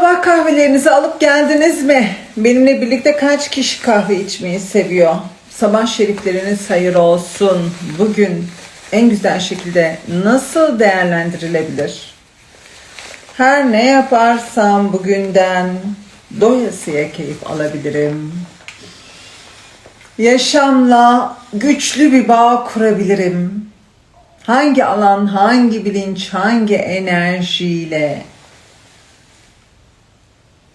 Sabah kahvelerinizi alıp geldiniz mi? Benimle birlikte kaç kişi kahve içmeyi seviyor? Sabah şerifleriniz hayır olsun. Bugün en güzel şekilde nasıl değerlendirilebilir? Her ne yaparsam bugünden doyasıya keyif alabilirim. Yaşamla güçlü bir bağ kurabilirim. Hangi alan, hangi bilinç, hangi enerjiyle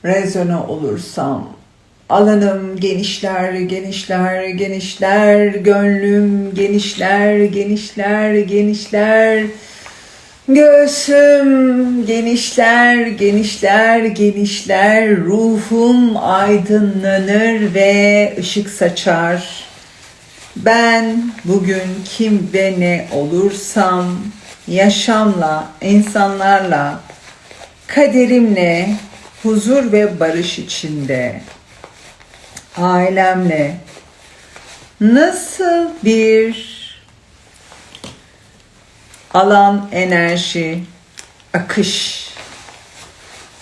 rezone olursam alanım genişler, genişler, genişler, gönlüm genişler, genişler, genişler. Göğsüm genişler, genişler, genişler. Ruhum aydınlanır ve ışık saçar. Ben bugün kim ve ne olursam yaşamla, insanlarla, kaderimle huzur ve barış içinde ailemle nasıl bir alan, enerji, akış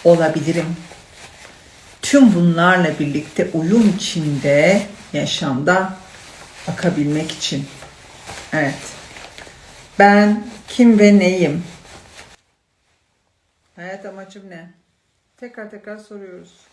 olabilirim? Tüm bunlarla birlikte uyum içinde yaşamda akabilmek için. Evet. Ben kim ve neyim? Hayat amacım ne? Tekrar tekrar soruyoruz.